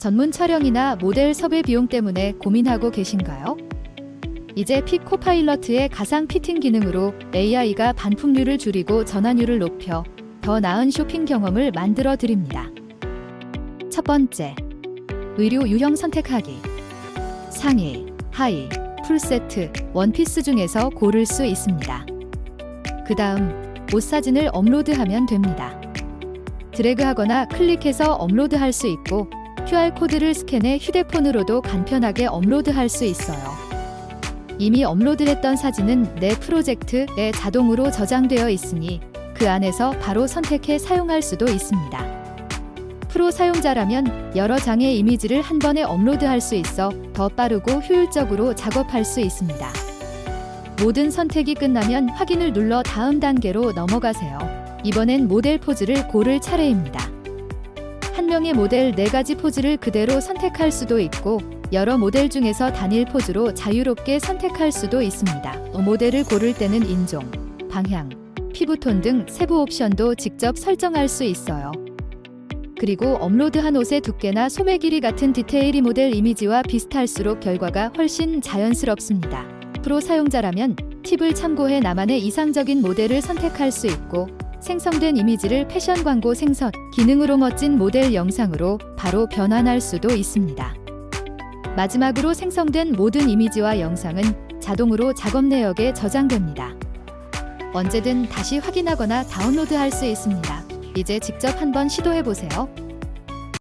전문 촬영이나 모델 섭외 비용 때문에 고민하고 계신가요? 이제 픽 코파일러트의 가상 피팅 기능으로 AI가 반품률을 줄이고 전환율을 높여 더 나은 쇼핑 경험을 만들어 드립니다. 첫 번째, 의류 유형 선택하기. 상의, 하의, 풀세트, 원피스 중에서 고를 수 있습니다. 그 다음, 옷 사진을 업로드하면 됩니다. 드래그하거나 클릭해서 업로드할 수 있고 QR코드를 스캔해 휴대폰으로도 간편하게 업로드할 수 있어요. 이미 업로드했던 사진은 내 프로젝트에 자동으로 저장되어 있으니 그 안에서 바로 선택해 사용할 수도 있습니다. 프로 사용자라면 여러 장의 이미지를 한 번에 업로드할 수 있어 더 빠르고 효율적으로 작업할 수 있습니다. 모든 선택이 끝나면 확인을 눌러 다음 단계로 넘어가세요. 이번엔 모델 포즈를 고를 차례입니다. 한 명의 모델 네 가지 포즈를 그대로 선택할 수도 있고 여러 모델 중에서 단일 포즈로 자유롭게 선택할 수도 있습니다. 모델을 고를 때는 인종, 방향, 피부톤 등 세부 옵션도 직접 설정할 수 있어요. 그리고 업로드한 옷의 두께나 소매 길이 같은 디테일이 모델 이미지와 비슷할수록 결과가 훨씬 자연스럽습니다. 프로 사용자라면 팁을 참고해 나만의 이상적인 모델을 선택할 수 있고 생성된 이미지를 패션 광고 생성 기능으로 멋진 모델 영상으로 바로 변환할 수도 있습니다. 마지막으로 생성된 모든 이미지와 영상은 자동으로 작업 내역에 저장됩니다. 언제든 다시 확인하거나 다운로드할 수 있습니다. 이제 직접 한번 시도해 보세요.